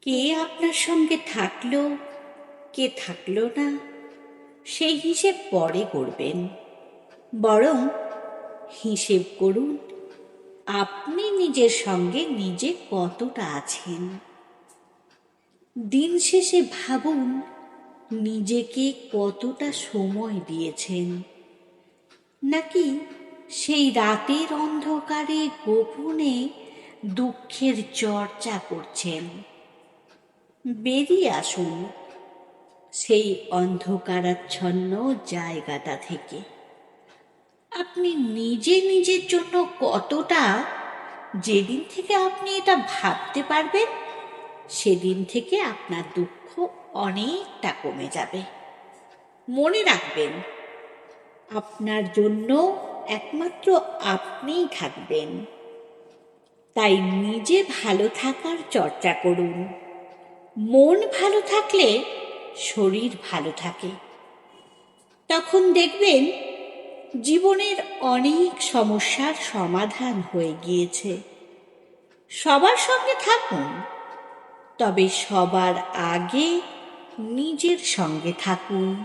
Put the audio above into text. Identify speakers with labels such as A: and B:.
A: কে আপনার সঙ্গে থাকল, কে থাকল না, সেই হিসেব পরে করবেন। বরং হিসেব করুন, আপনি নিজের সঙ্গে নিজে কতটা আছেন। দিন শেষে ভাবুন, নিজেকে কতটা সময় দিয়েছেন। নাকি সেই রাতের অন্ধকারে গোপনে দুঃখের চর্চা করছেন। বেরিয়ে আসুন সেই অন্ধকারাচ্ছন্ন জায়গাটা থেকে। আপনি নিজে নিজের জন্য কতটা যেদিন থেকে আপনি এটা ভাবতে পারবেন, সেদিন থেকে আপনার দুঃখ অনেকটা কমে যাবে। মনে রাখবেন, আপনার জন্য একমাত্র আপনিই থাকবেন। তাই নিজে ভালো থাকার চর্চা করুন। মন ভালো থাকলে শরীর ভালো থাকে। তখন দেখবেন জীবনের অনেক সমস্যার সমাধান হয়ে গিয়েছে। সবার সঙ্গে থাকুন, তবে সবার আগে নিজের সঙ্গে থাকুন।